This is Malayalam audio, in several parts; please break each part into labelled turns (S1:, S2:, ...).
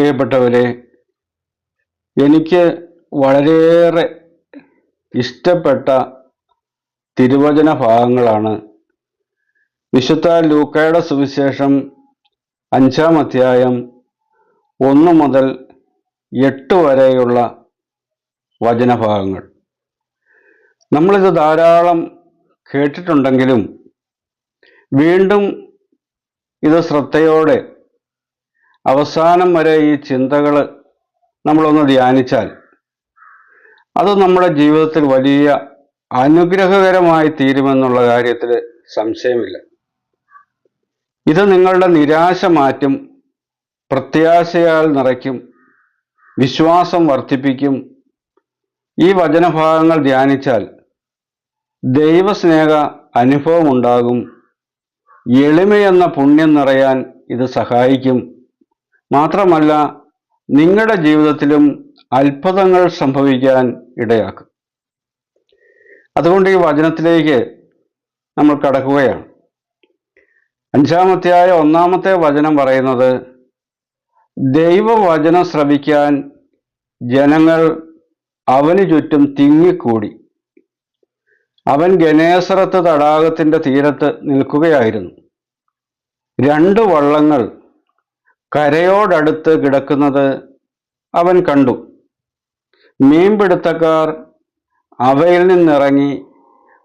S1: പ്രിയപ്പെട്ടവരെ എനിക്ക് വളരെയേറെ ഇഷ്ടപ്പെട്ട തിരുവചന ഭാഗങ്ങളാണ്. വിശുദ്ധ ലൂക്കയുടെ സുവിശേഷം അഞ്ചാം അധ്യായം ഒന്ന് മുതൽ എട്ട് വരെയുള്ള വചനഭാഗങ്ങൾ. നമ്മളിത് ധാരാളം കേട്ടിട്ടുണ്ടെങ്കിലും വീണ്ടും ഇത് ശ്രദ്ധയോടെ അവസാനം വരെ ഈ ചിന്തകൾ നമ്മളൊന്ന് ധ്യാനിച്ചാൽ അത് നമ്മുടെ ജീവിതത്തിൽ വലിയ അനുഗ്രഹകരമായി തീരുമെന്നുള്ള കാര്യത്തിൽ സംശയമില്ല. ഇത് നിങ്ങളുടെ നിരാശ മാറ്റും പ്രത്യാശയാൽ നിറയ്ക്കും വിശ്വാസം വർദ്ധിപ്പിക്കും. ഈ വചനഭാഗങ്ങൾ ധ്യാനിച്ചാൽ ദൈവസ്നേഹ അനുഭവമുണ്ടാകും. എളിമയെന്ന പുണ്യം നിറയാൻ ഇത് സഹായിക്കും. മാത്രമല്ല നിങ്ങളുടെ ജീവിതത്തിലും അത്ഭുതങ്ങൾ സംഭവിക്കാൻ ഇടയാക്കും. അതുകൊണ്ട് ഈ വചനത്തിലേക്ക് നമ്മൾ കടക്കുകയാണ്. അഞ്ചാമത്തെയായ ഒന്നാമത്തെ വചനം പറയുന്നത് ദൈവവചനം ശ്രവിക്കാൻ ജനങ്ങൾ അവന് ചുറ്റും തിങ്ങിക്കൂടി. അവൻ ഗണേശ്വരത്ത് തടാകത്തിന്റെ തീരത്ത് നിൽക്കുകയായിരുന്നു. രണ്ട് വള്ളങ്ങൾ കരയോടടുത്ത് കിടക്കുന്നത് അവൻ കണ്ടു. മീൻപിടുത്തക്കാർ അവയിൽ നിന്നിറങ്ങി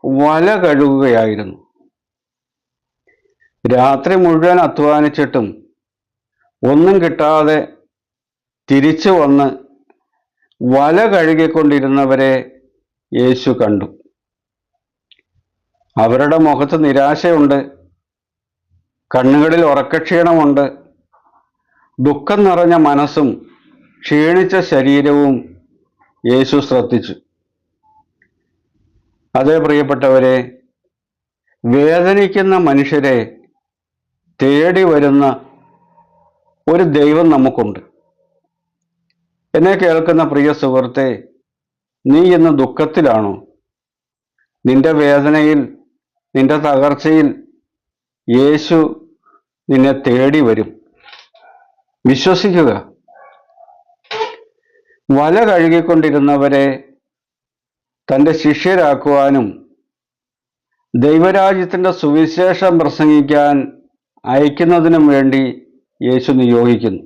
S1: വല കഴുകുകയായിരുന്നു. രാത്രി മുഴുവൻ അധ്വാനിച്ചിട്ടും ഒന്നും കിട്ടാതെ തിരിച്ചു വന്ന് വല കഴുകിക്കൊണ്ടിരുന്നവരെ യേശു കണ്ടു. അവരുടെ മുഖത്ത് നിരാശയുണ്ട് കണ്ണുകളിൽ ഉറക്കക്ഷീണമുണ്ട്. ദുഃഖം നിറഞ്ഞ മനസ്സും ക്ഷീണിച്ച ശരീരവും യേശു ശ്രദ്ധിച്ചു. അതേ പ്രിയപ്പെട്ടവരെ വേദനിക്കുന്ന മനുഷ്യരെ തേടി വരുന്ന ഒരു ദൈവം നമുക്കുണ്ട്. എന്നെ കേൾക്കുന്ന പ്രിയ സുഹൃത്തെ നീ ഇന്ന് ദുഃഖത്തിലാണോ? നിന്റെ വേദനയിൽ നിന്റെ തകർച്ചയിൽ യേശു നിന്നെ തേടി വരും. വിശ്വസിക്കുക. വല കഴുകിക്കൊണ്ടിരുന്നവരെ തന്റെ ശിഷ്യരാക്കുവാനും ദൈവരാജ്യത്തിന്റെ സുവിശേഷം പ്രസംഗിക്കാൻ അയക്കുന്നതിനും വേണ്ടി യേശു നിയോഗിക്കുന്നു.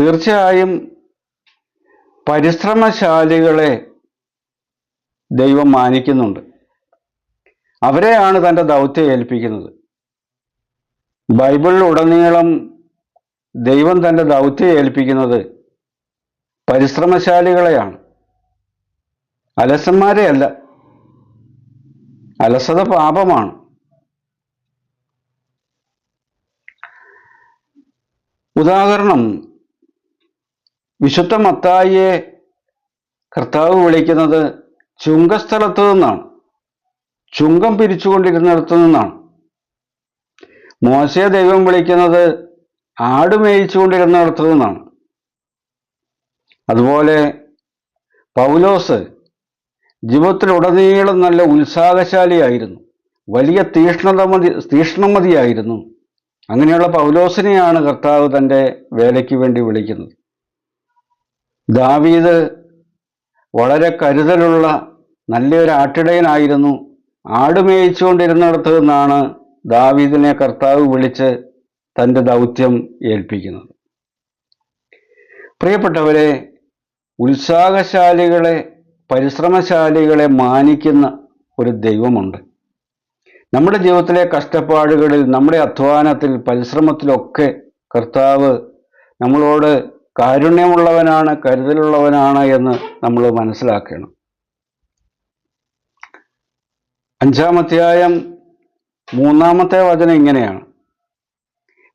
S1: തീർച്ചയായും പരിശ്രമശാലികളെ ദൈവം മാനിക്കുന്നുണ്ട്. അവരെയാണ് തന്റെ ദൗത്യം ഏൽപ്പിക്കുന്നത്. ബൈബിളിൽ ഉടനീളം ദൈവം തന്റെ ദൗത്യം ഏൽപ്പിക്കുന്നത് പരിശ്രമശാലികളെയാണ്. അലസന്മാരെയല്ല. അലസത പാപമാണ്. ഉദാഹരണം വിശുദ്ധ മത്തായിയെ കർത്താവ് വിളിക്കുന്നത് ചുങ്കസ്ഥലത്തു നിന്നാണ്. ചുങ്കം പിരിച്ചുകൊണ്ടിരുന്നിടത്തു നിന്നാണ്. മോശയെ ദൈവം വിളിക്കുന്നത് ആട് മേയിച്ചുകൊണ്ടിരുന്നിടത്തു നിന്നാണ് അതുപോലെ പൗലോസ് ജീവിതത്തിലുടനീളം നല്ല ഉത്സാഹശാലിയായിരുന്നു. വലിയ തീഷ്ണതമതി തീഷ്ണമതിയായിരുന്നു. അങ്ങനെയുള്ള പൗലോസിനെയാണ് കർത്താവ് തന്റെ വേലയ്ക്ക് വേണ്ടി വിളിക്കുന്നത്. ദാവീദ് വളരെ കരുതലുള്ള നല്ലൊരു ആട്ടിടയനായിരുന്നു. ആട് മേയിച്ചുകൊണ്ടിരുന്നിടത്ത് നിന്നാണ് ദാവീദിനെ കർത്താവ് വിളിച്ച് തന്റെ ദൗത്യം ഏൽപ്പിക്കുന്നത്. പ്രിയപ്പെട്ടവരെ ഉത്സാഹശാലികളെ പരിശ്രമശാലികളെ മാനിക്കുന്ന ഒരു ദൈവമുണ്ട്. നമ്മുടെ ജീവിതത്തിലെ കഷ്ടപ്പാടുകളിൽ നമ്മുടെ അധ്വാനത്തിൽ പരിശ്രമത്തിലൊക്കെ കർത്താവ് നമ്മളോട് കാരുണ്യമുള്ളവനാണ് കരുതലുള്ളവനാണ് എന്ന് നമ്മൾ മനസ്സിലാക്കണം. അഞ്ചാമധ്യായം മൂന്നാമത്തെ വചനം ഇങ്ങനെയാണ്.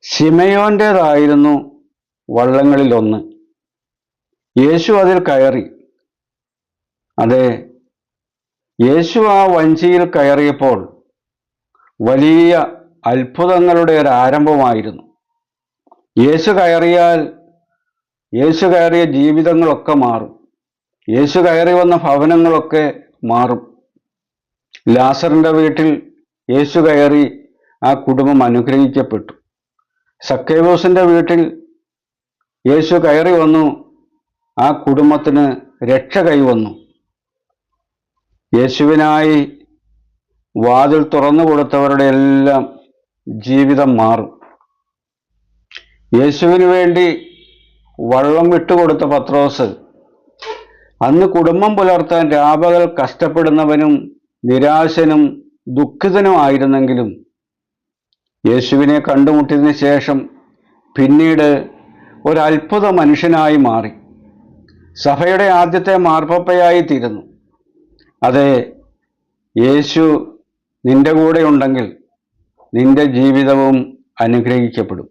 S1: ശിമയോന്റേതായിരുന്നു വള്ളങ്ങളിലൊന്ന്. യേശു അതിൽ കയറി. അതെ യേശു ആ വഞ്ചിയിൽ കയറിയപ്പോൾ വലിയ അത്ഭുതങ്ങളുടെ ഒരു ആരംഭമായിരുന്നു. യേശു കയറിയാൽ യേശു കയറിയ ജീവിതങ്ങളൊക്കെ മാറും. യേശു കയറി വന്ന ഭവനങ്ങളൊക്കെ മാറും. ലാസറിന്റെ വീട്ടിൽ യേശു കയറി ആ കുടുംബം അനുഗ്രഹിക്കപ്പെട്ടു. സക്കേബോസിന്റെ വീട്ടിൽ യേശു കയറി വന്നു. ആ കുടുംബത്തിന് രക്ഷ കൈവന്നു. യേശുവിനായി വാതിൽ തുറന്നു കൊടുത്തവരുടെ എല്ലാം ജീവിതം മാറും. യേശുവിന് വേണ്ടി വള്ളം വിട്ടുകൊടുത്ത പത്രോസ് അന്ന് കുടുംബം പുലർത്താൻ രാപകൽ കഷ്ടപ്പെടുന്നവനും നിരാശനും ദുഃഖിതനുമായിരുന്നെങ്കിലും യേശുവിനെ കണ്ടുമുട്ടിയതിന് ശേഷം പിന്നീട് ഒരത്ഭുത മനുഷ്യനായി മാറി. സഭയുടെ ആദ്യത്തെ മാർപ്പപ്പയായി തീരുന്നു. അതെ യേശു നിന്റെ കൂടെ ഉണ്ടെങ്കിൽ നിന്റെ ജീവിതവും അനുഗ്രഹിക്കപ്പെടും.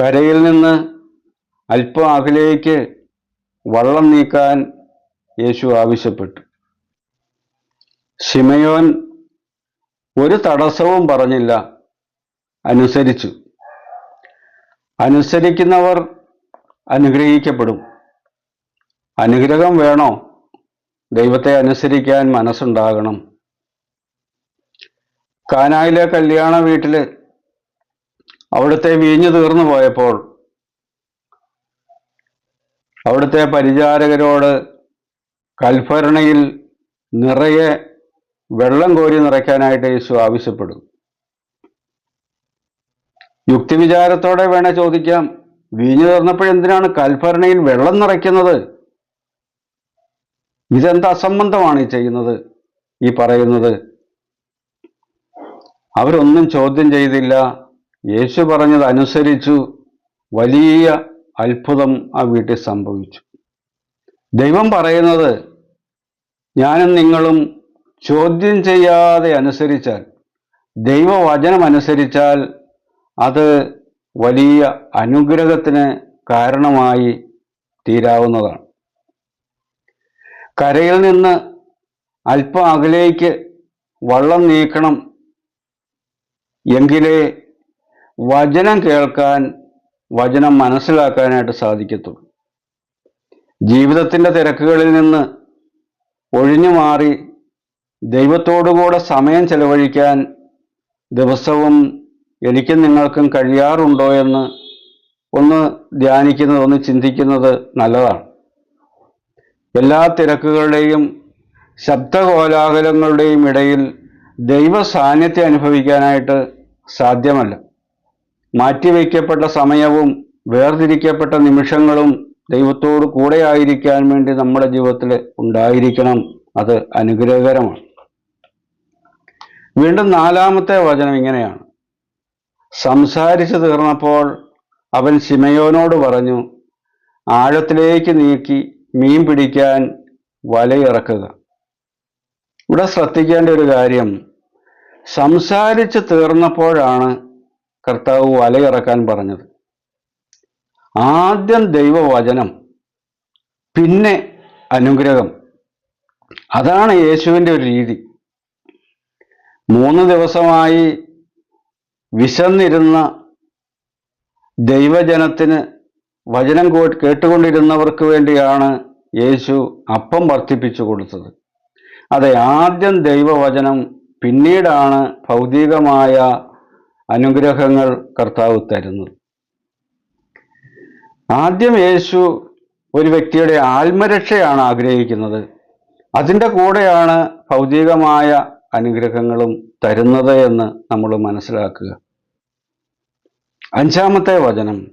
S1: കരയിൽ നിന്ന് അല്പം അകലേക്ക് വള്ളം നീക്കാൻ യേശു ആവശ്യപ്പെട്ടു. ശിമയോൻ ഒരു തടസ്സവും പറഞ്ഞില്ല. അനുസരിച്ചു. അനുസരിക്കുന്നവർ അനുഗ്രഹിക്കപ്പെടും. അനുഗ്രഹം വേണോ? ദൈവത്തെ അനുസരിക്കാൻ മനസ്സുണ്ടാകണം. കാനായിലെ കല്യാണ വീട്ടിൽ അവിടുത്തെ വീഞ്ഞു തീർന്നു പോയപ്പോൾ അവിടുത്തെ പരിചാരകരോട് കൽഭരണയിൽ നിറയെ വെള്ളം കോരി നിറയ്ക്കാനായിട്ട് യേശു ആവശ്യപ്പെടും. യുക്തിവിചാരത്തോടെ വേണേ ചോദിക്കാം. വീഞ്ഞു തീർന്നപ്പോഴെന്തിനാണ് കൽഭരണയിൽ വെള്ളം നിറയ്ക്കുന്നത്? ഇതെന്ത് അസംബന്ധമാണ് ഈ ചെയ്യുന്നത്? ഈ പറയുന്നത് അവരൊന്നും ചോദ്യം ചെയ്തില്ല. യേശു പറഞ്ഞത് അനുസരിച്ചു വലിയ അത്ഭുതം ആ വീട്ടിൽ സംഭവിച്ചു. ദൈവം പറയുന്നത് ഞാനും നിങ്ങളും ചോദ്യം ചെയ്യാതെ അനുസരിച്ചാൽ ദൈവവചനം അനുസരിച്ചാൽ അത് വലിയ അനുഗ്രഹത്തിന് കാരണമായി തീരാവുന്നതാണ്. കരയിൽ നിന്ന് അല്പം അകലേക്ക് വള്ളം നീക്കണം എങ്കിലേ വചനം കേൾക്കാൻ വചനം മനസ്സിലാക്കാനായിട്ട് സാധിക്കത്തുള്ളൂ. ജീവിതത്തിന്റെ തിരക്കുകളിൽ നിന്ന് ഒഴിഞ്ഞു മാറി ദൈവത്തോടുകൂടെ സമയം ചെലവഴിക്കാൻ ദിവസവും എനിക്കും നിങ്ങൾക്കും കഴിയാറുണ്ടോ എന്ന് ഒന്ന് ധ്യാനിക്കുന്നത് ഒന്ന് ചിന്തിക്കുന്നത് നല്ലതാണ്. എല്ലാ തിരക്കുകളുടെയും ശബ്ദകോലാഹലങ്ങളുടെയും ഇടയിൽ ദൈവ സാന്നിധ്യം അനുഭവിക്കാനായിട്ട് സാധ്യമല്ല. മാറ്റിവെക്കപ്പെട്ട സമയവും വേർതിരിക്കപ്പെട്ട നിമിഷങ്ങളും ദൈവത്തോട് കൂടെ ആയിരിക്കാൻ വേണ്ടി നമ്മുടെ ജീവിതത്തിൽ ഉണ്ടായിരിക്കണം. അത് അനുഗ്രഹകരമാണ്. വീണ്ടും നാലാമത്തെ വചനം ഇങ്ങനെയാണ്. സംസാരിച്ചു തീർന്നപ്പോൾ അവൻ ശിമയോനോട് പറഞ്ഞു ആഴത്തിലേക്ക് നീക്കി മീൻ പിടിക്കാൻ വലയിറക്കുക. ഇവിടെ ശ്രദ്ധിക്കേണ്ട ഒരു കാര്യം സംസാരിച്ച് തീർന്നപ്പോഴാണ് കർത്താവ് വലയിറക്കാൻ പറഞ്ഞത്. ആദ്യം ദൈവവചനം പിന്നെ അനുഗ്രഹം. അതാണ് യേശുവിന്റെ ഒരു രീതി. മൂന്ന് ദിവസമായി വിശന്നിരുന്ന ദൈവജനത്തിന് വചനം കേട്ടുകൊണ്ടിരുന്നവർക്ക് വേണ്ടിയാണ് യേശു അപ്പം വർദ്ധിപ്പിച്ചു കൊടുത്തത്. അതെ ആദ്യം ദൈവവചനം പിന്നീടാണ് ഭൗതികമായ അനുഗ്രഹങ്ങൾ കർത്താവ് തരുന്നത്. ആദ്യം യേശു ഒരു വ്യക്തിയുടെ ആത്മരക്ഷയാണ് ആഗ്രഹിക്കുന്നത്. അതിന്റെ കൂടെയാണ് ഭൗതികമായ അനുഗ്രഹങ്ങളും തരുന്നത് എന്ന് നമ്മൾ മനസ്സിലാക്കുക. അഞ്ചാമത്തെ വചനം.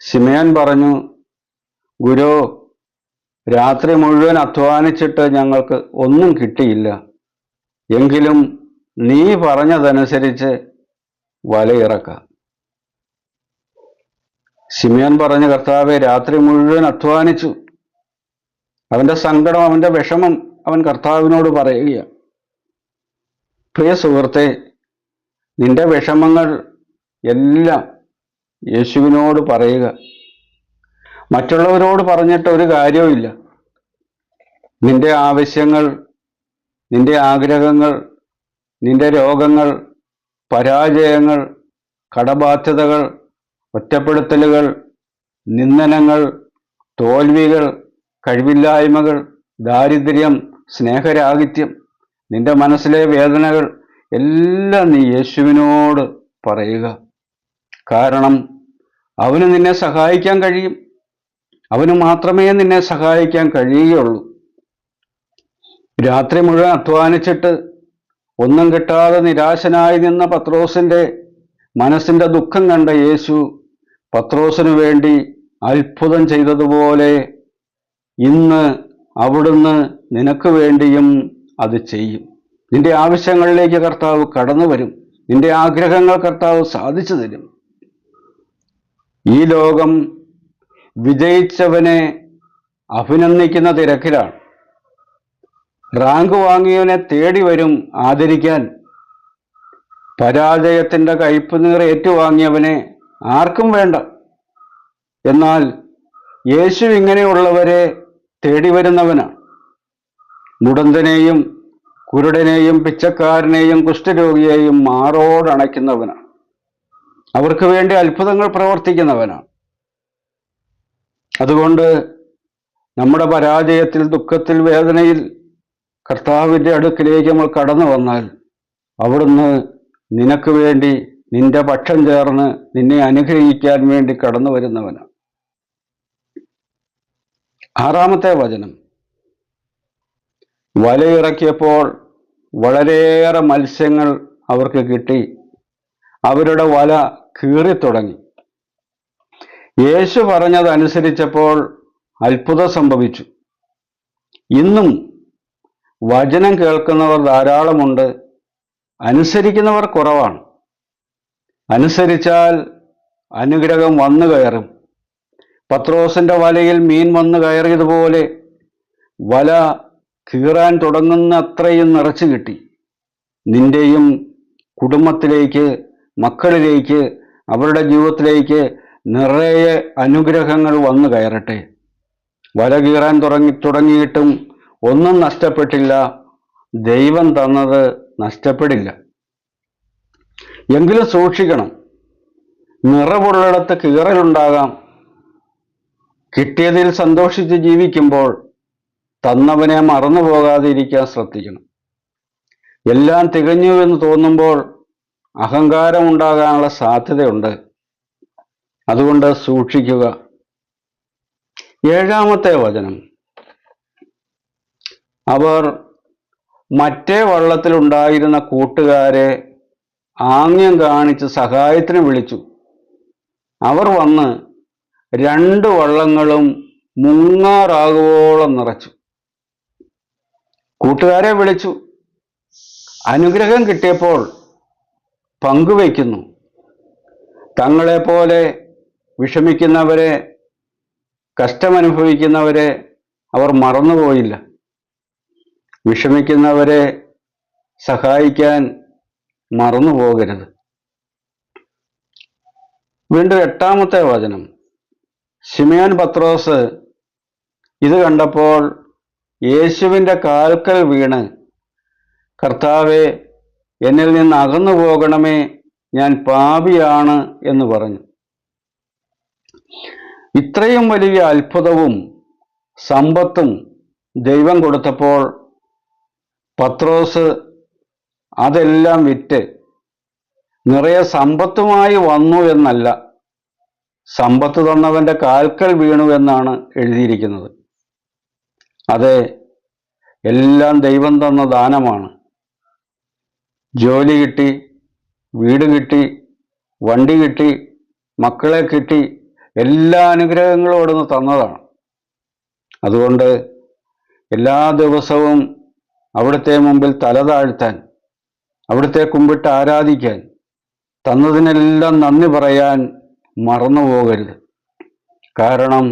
S1: സിമയാൻ പറഞ്ഞു ഗുരു രാത്രി മുഴുവൻ അധ്വാനിച്ചിട്ട് ഞങ്ങൾക്ക് ഒന്നും കിട്ടിയില്ല. എങ്കിലും നീ പറഞ്ഞതനുസരിച്ച് വലയിറക്കാം സിമിയൻ പറഞ്ഞ കർത്താവെ രാത്രി മുഴുവൻ അധ്വാനിച്ചു. അവന്റെ സങ്കടം അവന്റെ വിഷമം അവൻ കർത്താവിനോട് പറയുകയാണ്. പ്രിയ സുഹൃത്തെ നിന്റെ വിഷമങ്ങൾ എല്ലാം യേശുവിനോട് പറയുക. മറ്റുള്ളവരോട് പറഞ്ഞിട്ട് ഒരു കാര്യവുമില്ല നിന്റെ ആവശ്യങ്ങൾ നിന്റെ ആഗ്രഹങ്ങൾ നിന്റെ രോഗങ്ങൾ പരാജയങ്ങൾ കടബാധ്യതകൾ ഒറ്റപ്പെടുത്തലുകൾ നിന്ദനങ്ങൾ തോൽവികൾ കഴിവില്ലായ്മകൾ ദാരിദ്ര്യം സ്നേഹരാഹിത്യം നിന്റെ മനസ്സിലെ വേദനകൾ എല്ലാം നീ യേശുവിനോട് പറയുക. കാരണം അവന് നിന്നെ സഹായിക്കാൻ കഴിയും. അവന് മാത്രമേ നിന്നെ സഹായിക്കാൻ കഴിയുകയുള്ളൂ. രാത്രി മുഴുവൻ അധ്വാനിച്ചിട്ട് ഒന്നും കിട്ടാതെ നിരാശനായി നിന്ന പത്രോസിന്റെ മനസ്സിന്റെ ദുഃഖം കണ്ട യേശു പത്രോസിനു വേണ്ടി അത്ഭുതം ചെയ്തതുപോലെ ഇന്ന് അവിടുന്ന് നിനക്ക് വേണ്ടിയും അത് ചെയ്യും. നിന്റെ ആവശ്യങ്ങളിലേക്ക് കർത്താവ് കടന്നു വരും. നിന്റെ ആഗ്രഹങ്ങൾ കർത്താവ് സാധിച്ചു തരും. ഈ ലോകം വിജയിച്ചവനെ അഭിനന്ദിക്കുന്ന തിരക്കിലാണ്. റാങ്ക് വാങ്ങിയവനെ തേടി വരും ആദരിക്കാൻ. പരാജയത്തിന്റെ കയ്പുനീർ ഏറ്റുവാങ്ങിയവനെ ആർക്കും വേണ്ട. എന്നാൽ യേശു ഇങ്ങനെയുള്ളവരെ തേടി വരുന്നവനാണ്. മുടന്തനെയും കുരുടനെയും പിച്ചക്കാരനെയും കുഷ്ഠരോഗിയെയും മാറോടണയ്ക്കുന്നവനാണ് അവർക്ക് വേണ്ടി അത്ഭുതങ്ങൾ പ്രവർത്തിക്കുന്നവനാണ്. അതുകൊണ്ട് നമ്മുടെ പരാജയത്തിൽ ദുഃഖത്തിൽ വേദനയിൽ കർത്താവിന്റെ അടുക്കിലേക്ക് നമ്മൾ കടന്നു വന്നാൽ അവിടുന്ന് നിനക്ക് വേണ്ടി നിന്റെ പക്ഷം ചേർന്ന് നിന്നെ അനുഗ്രഹിക്കാൻ വേണ്ടി കടന്നു വരുന്നവനാണ്. ആറാമത്തെ വചനം. വലയിറക്കിയപ്പോൾ വളരെയേറെ മത്സ്യങ്ങൾ അവർക്ക് കിട്ടി. അവരുടെ വല കീറിത്തുടങ്ങി. യേശു പറഞ്ഞതനുസരിച്ചപ്പോൾ അത്ഭുതം സംഭവിച്ചു. ഇന്നും വചനം കേൾക്കുന്നവർ ധാരാളമുണ്ട്. അനുസരിക്കുന്നവർ കുറവാണ്. അനുസരിച്ചാൽ അനുഗ്രഹം വന്നു കയറും. പത്രോസിന്റെ വലയിൽ മീൻ വന്നു കയറിയതുപോലെ വല കീറാൻ തുടങ്ങുന്ന അത്രയും നിറച്ചു കിട്ടി. നിന്റെയും കുടുംബത്തിലേക്ക് മക്കളിലേക്ക് അവരുടെ ജീവിതത്തിലേക്ക് നിറയെ അനുഗ്രഹങ്ങൾ വന്നു കയറട്ടെ. വല കീറാൻ തുടങ്ങി തുടങ്ങിയിട്ടും ഒന്നും നഷ്ടപ്പെട്ടില്ല. ദൈവം തന്നത് നഷ്ടപ്പെടില്ല. എങ്കിലും സൂക്ഷിക്കണം. നിറവുള്ളിടത്ത് കീറലുണ്ടാകാം. കിട്ടിയതിൽ സന്തോഷിച്ച് ജീവിക്കുമ്പോൾ തന്നവനെ മറന്നു പോകാതെ ഇരിക്കാൻ ശ്രദ്ധിക്കണം. എല്ലാം തികഞ്ഞു എന്ന് തോന്നുമ്പോൾ അഹങ്കാരം ഉണ്ടാകാനുള്ള സാധ്യതയുണ്ട്. അതുകൊണ്ട് സൂക്ഷിക്കുക. ഏഴാമത്തെ വചനം. അവർ മറ്റേ വള്ളത്തിലുണ്ടായിരുന്ന കൂട്ടുകാരെ ആംഗ്യം കാണിച്ച് സഹായത്തിന് വിളിച്ചു. അവർ വന്ന് രണ്ട് വള്ളങ്ങളും മുങ്ങാറാകുവോളം നിറച്ചു. കൂട്ടുകാരെ വിളിച്ചു. അനുഗ്രഹം കിട്ടിയപ്പോൾ പങ്കുവയ്ക്കുന്നു. തങ്ങളെപ്പോലെ വിഷമിക്കുന്നവരെ കഷ്ടമനുഭവിക്കുന്നവരെ അവർ മറന്നുപോയില്ല. വിഷമിക്കുന്നവരെ സഹായിക്കാൻ മറന്നു പോകരുത് വീണ്ടും എട്ടാമത്തെ വചനം. സിമിയാൻ പത്രോസ് ഇത് കണ്ടപ്പോൾ യേശുവിന്റെ കാൽക്കൽ വീണ്. കർത്താവെ എന്നിൽ നിന്ന് അകന്നു പോകണമേ ഞാൻ പാപിയാണ് എന്ന് പറഞ്ഞു. ഇത്രയും വലിയ അത്ഭുതവും സമ്പത്തും ദൈവം കൊടുത്തപ്പോൾ പത്രോസ് അതെല്ലാം വിറ്റ് നിറയെ സമ്പത്തുമായി വന്നു എന്നല്ല സമ്പത്ത് തന്നവന്റെ കാൽക്കൽ വീണു എന്നാണ് എഴുതിയിരിക്കുന്നത്. അതെ എല്ലാം ദൈവം തന്ന ദാനമാണ്. ജോലി കിട്ടി വീട് കിട്ടി വണ്ടി കിട്ടി മക്കളെ കിട്ടി എല്ലാ അനുഗ്രഹങ്ങളും അവിടുന്ന് തന്നതാണ്. അതുകൊണ്ട് എല്ലാ ദിവസവും അവിടുത്തെ മുമ്പിൽ തല താഴ്ത്താൻ അവിടുത്തെ കുമ്പിട്ട് ആരാധിക്കാൻ തന്നതിനെല്ലാം നന്ദി പറയാൻ മറന്നു പോകരുത് കാരണം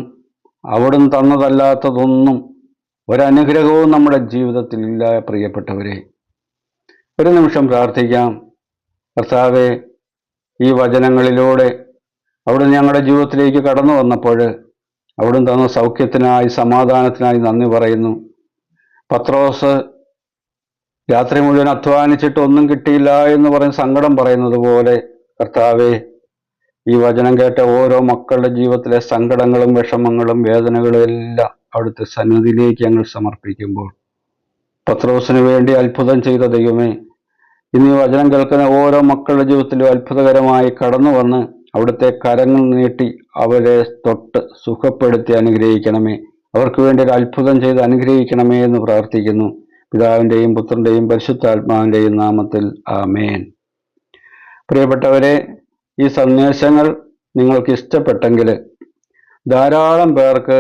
S1: അവിടുന്ന് തന്നതല്ലാത്തതൊന്നും ഒരനുഗ്രഹവും നമ്മുടെ ജീവിതത്തിൽ ഇല്ല പ്രിയപ്പെട്ടവരെ. ഒരു നിമിഷം പ്രാർത്ഥിക്കാം. കർത്താവെ ഈ വചനങ്ങളിലൂടെ അവിടുന്ന് ഞങ്ങളുടെ ജീവിതത്തിലേക്ക് കടന്നു വന്നപ്പോൾ അവിടുന്ന് തന്ന സൗഖ്യത്തിനായി സമാധാനത്തിനായി നന്ദി പറയുന്നു. പത്രോസ് രാത്രി മുഴുവൻ അധ്വാനിച്ചിട്ട് ഒന്നും കിട്ടിയില്ല എന്ന് പറഞ്ഞ് സങ്കടം പറയുന്നത് പോലെ കർത്താവെ ഈ വചനം കേട്ട ഓരോ മക്കളുടെ ജീവിതത്തിലെ സങ്കടങ്ങളും വിഷമങ്ങളും വേദനകളും എല്ലാം അവിടുത്തെ സന്നിധിയിലേക്ക് ഞങ്ങൾ സമർപ്പിക്കുമ്പോൾ പത്രോസിന് വേണ്ടി അത്ഭുതം ചെയ്ത ദൈവമേ ഇന്ന് വചനം കേൾക്കുന്ന ഓരോ മക്കളുടെ ജീവിതത്തിലും അത്ഭുതകരമായി കടന്നു വന്ന് അവിടുത്തെ കരങ്ങൾ നീട്ടി അവരെ തൊട്ട് സുഖപ്പെടുത്തി അനുഗ്രഹിക്കണമേ. അവർക്ക് വേണ്ടി ഒരു അത്ഭുതം ചെയ്ത് അനുഗ്രഹിക്കണമേ എന്ന് പ്രാർത്ഥിക്കുന്നു. പിതാവിന്റെയും പുത്രന്റെയും പരിശുദ്ധാത്മാവിന്റെയും നാമത്തിൽ ആമേൻ. പ്രിയപ്പെട്ടവരെ ഈ സന്ദേശങ്ങൾ നിങ്ങൾക്ക് ഇഷ്ടപ്പെട്ടെങ്കിൽ ധാരാളം പേർക്ക്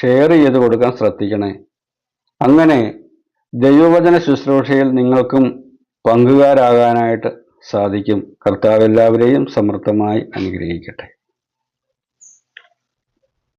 S1: ഷെയർ ചെയ്ത് കൊടുക്കാൻ ശ്രദ്ധിക്കണേ. അങ്ങനെ ദൈവവചന ശുശ്രൂഷയിൽ നിങ്ങൾക്കും പങ്കുകാരാകാനായിട്ട് സാധിക്കും. കർത്താവ് എല്ലാവരെയും സമൃദ്ധമായി അനുഗ്രഹിക്കട്ടെ.